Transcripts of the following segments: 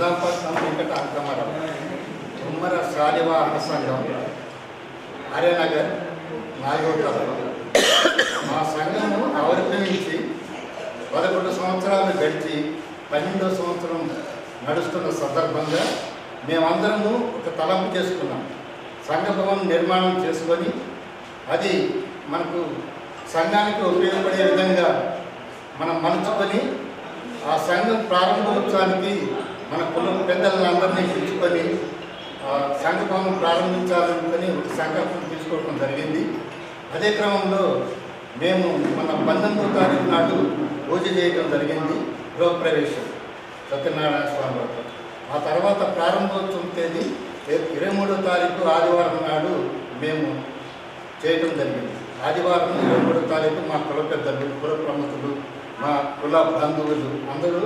నిజాంపట్నం వెంకట అంకమరావు ఉమ్మర శాలివాహన సంఘం ఆర్యనగర్ నాలుగో తరగతి మా సంఘము ఆవిర్భవించి పదకొండు సంవత్సరాలు గడిచి పన్నెండో సంవత్సరం నడుస్తున్న సందర్భంగా మేమందరము ఒక తలంపు చేసుకున్నాం. సంఘ భవనం నిర్మాణం చేసుకొని అది మనకు సంఘానికి ఉపయోగపడే విధంగా మనం మలుచుకొని ఆ సంఘం ప్రారంభోత్సవానికి మన కులం పెద్దలందరినీ పిలుచుకొని ఆ ప్రారంభించాలనుకుని ఒక సంకల్పం తీసుకోవడం జరిగింది. అదే క్రమంలో మేము మన పంతొమ్మిదో తారీఖు నాడు పూజ చేయడం జరిగింది గృహప్రవేశం. సత్యనారాయణ స్వామి వారితో ఆ తర్వాత ప్రారంభోత్సవం తేదీ ఇరవై మూడో తారీఖు ఆదివారం నాడు మేము చేయటం జరిగింది. ఆదివారం ఇరవై మూడో తారీఖు మా కుల పెద్దలు కుల ప్రముఖులు మా కుల బంధువులు అందరూ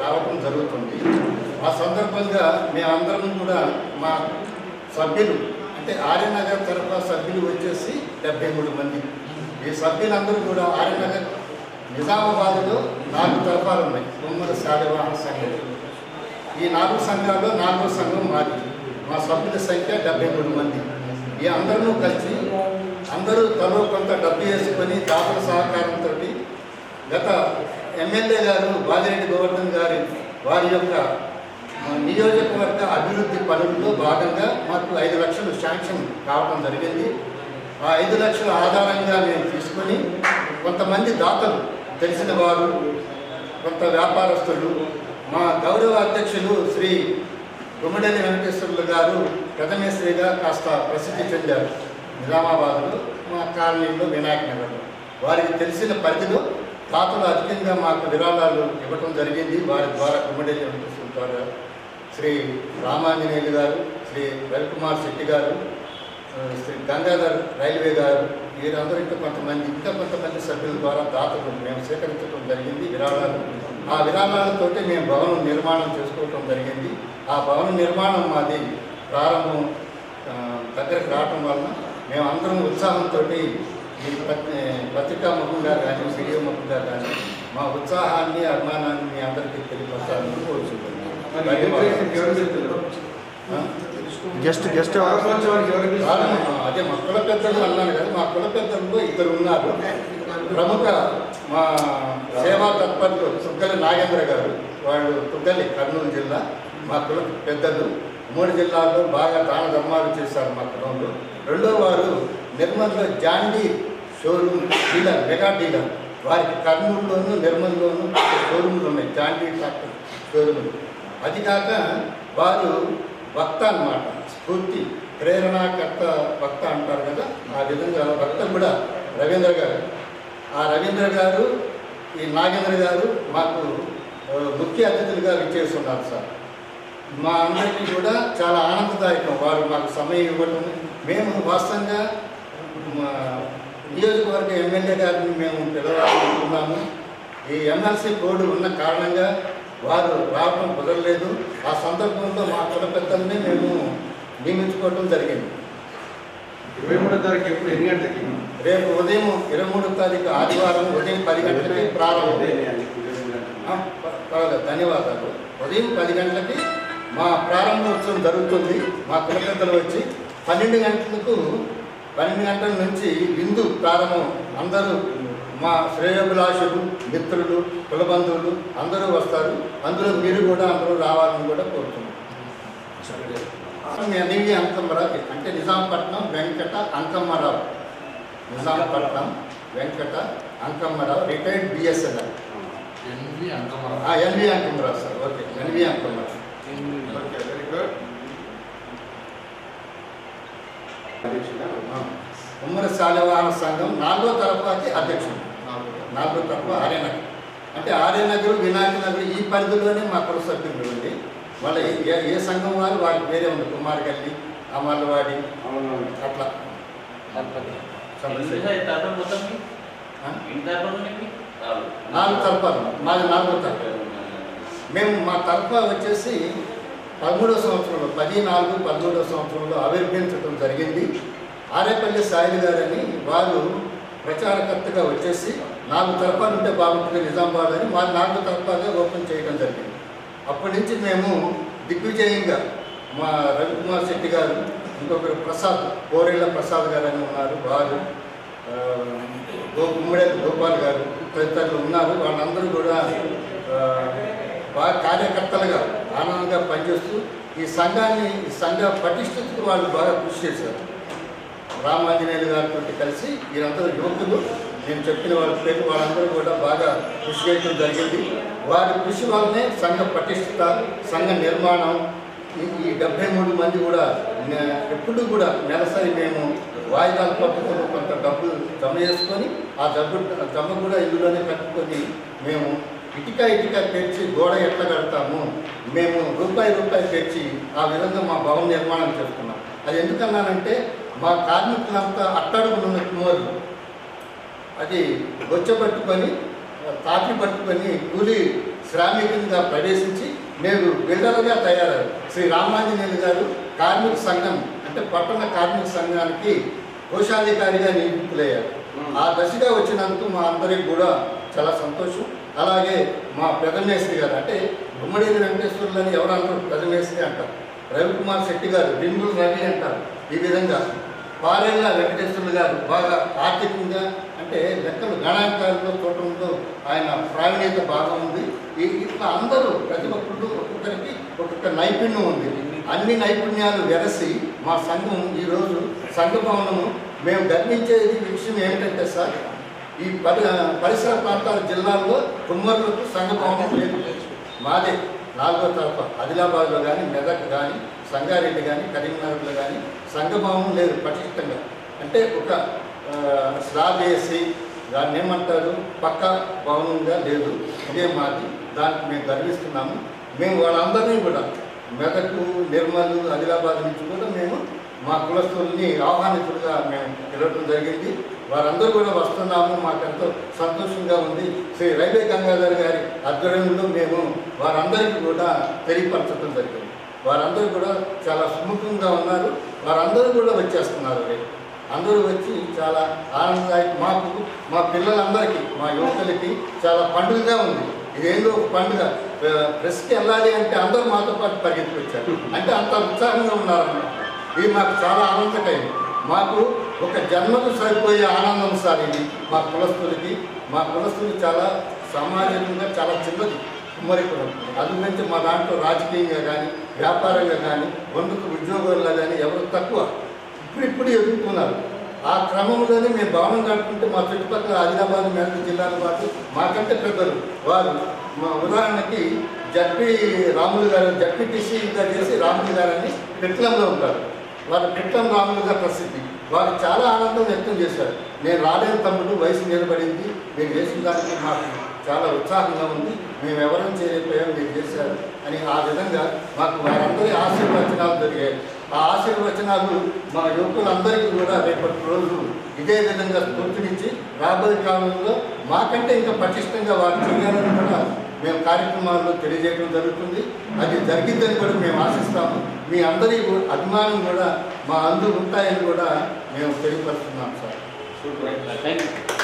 రావటం జరుగుతుంది. ఆ సందర్భంగా మేమందరం కూడా మా సభ్యులు అంటే ఆర్యనగర్ తరఫున సభ్యులు వచ్చేసి డెబ్బై మూడు మంది. ఈ సభ్యులందరూ కూడా ఆర్యనగర్ నిజామాబాద్లో నాలుగు తరఫాలు ఉన్నాయి. ఉమ్మడి శాలివాహన సంఘం. ఈ నాలుగు సంఘాల్లో నాలుగో సంఘం మాది. మా సభ్యుల సంఖ్య డెబ్బై మూడు మంది. ఈ అందరూ కలిసి అందరూ తలో కొంత డబ్బు వేసుకొని దాతల సహకారంతో గత ఎమ్మెల్యే గారు బాలిరెడ్డి గోవర్ధన్ గారి వారి యొక్క నియోజకవర్గ అభివృద్ధి పనుల్లో భాగంగా మాకు ఐదు లక్షలు శాంక్షన్ కావడం జరిగింది. ఆ ఐదు లక్షల ఆధారంగా మేము తీసుకొని కొంతమంది దాతలు తెలిసిన వారు కొంత వ్యాపారస్తులు మా గౌరవ అధ్యక్షులు శ్రీ గుమ్మడేని వెంకటేశ్వర్లు గారు ప్రథమేశ్వరిగా కాస్త ప్రసిద్ధి చెందారు. నిజామాబాద్లో మా కాలనీలో వినాయక నగర్లో. వారికి తెలిసిన పరిధిలో దాతలు అధికంగా మాకు విరాళాలు ఇవ్వటం జరిగింది. వారి ద్వారా గుమ్మడేని వెంకటేశ్వర ద్వారా శ్రీ రామాంజనేయులు గారు శ్రీ రవికుమార్ శెట్టి గారు శ్రీ గంగాధర్ రైల్వే గారు వీరందరూ ఇంకా కొంతమంది ఇంకా కొంతమంది సభ్యుల ద్వారా దాతలు మేము సేకరించడం జరిగింది. విరాళాలు ఆ విరాళాలతోటి మేము భవనం నిర్మాణం చేసుకోవటం జరిగింది. ఆ భవన నిర్మాణం మాది ప్రారంభం దగ్గరకు రావటం వలన మేము అందరం ఉత్సాహంతో పత్రికా ముఖంగా కానీ వీడియో ముఖంగా కానీ మా ఉత్సాహాన్ని అభిమానాన్ని మీ అందరికీ తెలియపరచాలని కోరుచున్నాను. ఆ? గెస్ట్ గెస్ట్ అదే మా కుల పెద్దలు అన్నాను కదా మా కుల పెద్దల్లో ఇద్దరు ఉన్నారు. ప్రముఖ మా సేవా తత్పరులు తుగ్గలి నాగేంద్ర గారు వాళ్ళు తుగ్గలి కర్నూలు జిల్లా మా కుల పెద్దలు. మూడు జిల్లాల్లో బాగా దాన ధర్మాలు చేశారు మా కులంలో. రెండో వారు నిర్మల్లో జాండీ షోరూమ్ డీలర్ మెగా డీలర్. వారికి కర్నూలులోను నిర్మల్లోను షోరూమ్లు ఉన్నాయి. జాండీ ట్రాక్టర్ షోరూమ్లు. అది కాక వారు వక్త అన్నమాట. స్ఫూర్తి ప్రేరణాకర్త వక్త అంటారు కదా ఆ విధంగా వక్త కూడా. రవీంద్ర గారు. ఆ రవీంద్ర గారు ఈ నాగేంద్ర గారు మాకు ముఖ్య అతిథులుగా విచ్చేస్తున్నారు సార్. మా అందరికీ కూడా చాలా ఆనందదాయకం. వారు మాకు సమయం ఇవ్వడం మేము వాస్తవంగా మా నియోజకవర్గ ఎమ్మెల్యే గారిని మేము పిలవాలనుకున్నాము ఈ ఎమ్మెల్సీ కోడ్ ఉన్న కారణంగా వారు రావడం కుదరలేదు. ఆ సందర్భంలో మా కుల పెద్దల్ని మేము నియమించుకోవడం జరిగింది. ఇరవై మూడో తారీఖు ఎప్పుడు? ఎన్ని గంటలకి? రేపు ఉదయం ఇరవై మూడో తారీఖు ఆదివారం ఉదయం పది గంటలకి ప్రారంభం. పర్వాలేదు. ధన్యవాదాలు. ఉదయం పది గంటలకి మా ప్రారంభోత్సవం జరుగుతుంది. మా కుల పెద్దలు వచ్చి పన్నెండు గంటలకు పన్నెండు గంటల నుంచి విందు ప్రారంభం. అందరూ మా శ్రేయోభిలాషులు మిత్రులు కుల బంధువులు అందరూ వస్తారు. అందులో మీరు కూడా అందరూ రావాలని కూడా కోరుతున్నాం. ఎన్వి అంకమ్మరావు అంటే Nizampatnam Venkata Ankammarao. Nizampatnam Venkata Ankammarao retired BSNL NV Ankamaram NV Ankammarao. Sir. Okay NV Ankammarao okay very good ఆ. ఉమ్మడి శాలివాహన సంఘం నాలుగో తరఫాకి అధ్యక్షుడు. నాలుగో తరఫు ఆర్యనగర్ అంటే ఆర్యనగర్ వినాయక నగర్ ఈ పరిధిలోనే మా కుల సభ్యులు ఉంది వాళ్ళ ఏ ఏ సంఘం వారు వారికి వేరే ఉంది. కుమారగల్లి అమర్వాడి అవునవును. అట్లా? నాలుగు తరఫాలు మాది నాలుగో తరఫు మేము మా తరఫా వచ్చేసి పదమూడవ సంవత్సరంలో పది నాలుగు పదమూడవ సంవత్సరంలో ఆవిర్భవించడం జరిగింది. ఆరేపల్లి సాయిలు గారని వారు ప్రచారకర్తగా వచ్చేసి నాలుగు తరఫాలు ఉంటే బాగుంటుంది నిజామాబాద్ అని వారు నాలుగు తరఫాగా ఓపెన్ చేయడం జరిగింది. అప్పటి నుంచి మేము దిగ్విజయంగా మా రవికుమార్ శెట్టి గారు ఇంకొకరు ప్రసాద్ కోరేళ్ళ ప్రసాద్ గారు అని ఉన్నారు వారు గుమ్మడే గోపాల్ గారు తదితరులు ఉన్నారు. వాళ్ళందరూ కూడా బాగా కార్యకర్తలుగా ఆనందంగా పనిచేస్తూ ఈ సంఘాన్ని ఈ సంఘ పటిష్టతకు వాళ్ళు బాగా కృషి చేశారు. రామాంజనేయులు గారితో కలిసి వీరందరూ యువకులు. నేను చెప్పిన వాళ్ళ పేరు వాళ్ళందరూ కూడా బాగా కృషి చేయడం జరిగింది. వారి కృషి వల్లనే సంఘ పటిష్టత సంఘ నిర్మాణం ఈ- డెబ్బై మూడు మంది కూడా ఎప్పుడు కూడా నెలసరి మేము వాయిదాల పద్ధతిలో కొంత డబ్బు జమ చేసుకొని ఆ డబ్బు జమ కూడా ఇందులోనే కట్టుకొని మేము ఇటుక ఇటుక తెచ్చి గోడ ఎట్లా కడతాము? మేము రూపాయి రూపాయి తెచ్చి ఆ విధంగా మా భవన నిర్మాణం చేస్తున్నాం అది ఎందుకన్నానంటే మా కార్మికులంతా అట్టడుగునున్న కుమారులు. అది బొచ్చ పట్టుకొని తాటి పట్టుకొని కూలి శ్రామికులుగా ప్రవేశించి నేను బిల్డర్గా తయారయ్యారు శ్రీ రామాంజనేయులు గారు కార్మిక సంఘం అంటే పట్టణ కార్మిక సంఘానికి కోశాధికారిగా నియమితులయ్యారు. ఆ దశగా వచ్చినందుకు మా అందరికి కూడా చాలా సంతోషం. అలాగే మా పెదమేశ్వరి గారు అంటే గుమ్మడి వెంకటేశ్వరులు అని ఎవరు అంటారు? పెదమేశ్వరి అంటారు. రవికుమార్ శెట్టి గారు బిందులు రవి అంటారు. ఈ విధంగా పారేళ్ళ వెంకటేశ్వరులు గారు బాగా ఆర్థికంగా అంటే లెక్కలు గణాంకాలతో చూడటంతో ఆయన ప్రావీణ్యత బాగా ఉంది. ఈ ఇట్లా అందరూ ప్రతి ఒక్కరు ఒక్కొక్కరికి ఒక్కొక్క నైపుణ్యం ఉంది. అన్ని నైపుణ్యాలు వెరసి మా సంఘం ఈరోజు సంఘ భవనము మేము గర్వించేది విషయం ఏమిటంటే సార్ ఈ పరి పరిసర ప్రాంతాల జిల్లాల్లో కుమ్మరులకు సంఘ లేదు. మాదే నాలుగో తరఫ. ఆదిలాబాద్లో కానీ మెదక్ కానీ సంగారెడ్డి కానీ కరీంనగర్లో కానీ సంఘభావం లేదు పటిష్టంగా. అంటే ఒక స్లాబ్ వేసి దాన్ని ఏమంటారు? పక్క భవనంగా లేదు. ఇదే మాది. దానికి మేము గర్విస్తున్నాము. మేము వాళ్ళందరినీ కూడా మెదక్ నిర్మల్ ఆదిలాబాద్ నుంచి కూడా మేము మా కులస్తుల్ని ఆహ్వానితులుగా మేము పిలవడం జరిగింది. వారందరూ కూడా వస్తున్నాము మాకెంతో సంతోషంగా ఉంది. శ్రీ రైల్వే గంగాధర్ గారి ఆధ్వర్యంలో మేము వారందరికీ కూడా తెలియపరచడం జరిగింది. వారందరూ కూడా చాలా సుముఖంగా ఉన్నారు. వారందరూ కూడా వచ్చేస్తున్నారు రేపు. అందరూ వచ్చి చాలా ఆనందదాయక మాకు మా పిల్లలందరికీ మా యువతలకి చాలా పండుగగా ఉంది. ఇదేందో పండుగ. ప్రెస్కి వెళ్ళాలి అంటే అందరూ మాతో పాటు పరిగెత్తి వచ్చారు అంటే అంత ఉత్సాహంగా ఉన్నారన్నమాట. ఇది మాకు చాలా ఆనందకరం. మాకు ఒక జన్మకు సరిపోయే ఆనందం సార్ ఇది. మా కులస్తులకి మా కులస్తులు చాలా సామాజికంగా చాలా చిన్నది కుమ్మరి కులం అందుగురించి మా దాంట్లో రాజకీయంగా కానీ వ్యాపారంగా కానీ వండుకు ఉద్యోగాల్లో కానీ ఎవరు తక్కువ. ఇప్పుడు ఇప్పుడు ఆ క్రమంలోనే మేము భవనం కట్టుకుంటే మా చుట్టుపక్కల ఆదిలాబాద్ మేరకు జిల్లాల పాటు మాకంటే పెద్దలు. వారు మా ఉదాహరణకి జడ్పీ రాములు గారు జడ్పీటీసీగా చేసి రాములు గారని పిట్లంలో ఉంటారు. వారు పిట్లం రాములుగా ప్రసిద్ధి. వారు చాలా ఆనందం వ్యక్తం చేశారు. నేను రాలేదు తమ్ముడు వయసు నిలబడింది మీరు చేసిన దానికి మాకు చాలా ఉత్సాహంగా ఉంది. మేము ఎవరం చేయలేకపోయాం మీరు చేశారు అని ఆ విధంగా మాకు వారందరి ఆశీర్వచనాలు జరిగాయి. ఆ ఆశీర్వచనాలు మా యువకులందరికీ కూడా రేపటి రోజు ఇదే విధంగా స్ఫూర్తినిచ్చి రాబోయే కాలంలో మాకంటే ఇంకా పటిష్టంగా వారు చేయాలని కూడా మేము కార్యక్రమాల్లో తెలియజేయడం జరుగుతుంది. అది జరిగిందని కూడా మేము ఆశిస్తాము. మీ అందరి అభిమానం కూడా మా అందు ఉంటాయని కూడా మేము తెలియపరుస్తున్నాం సార్. సూపర్. Thank you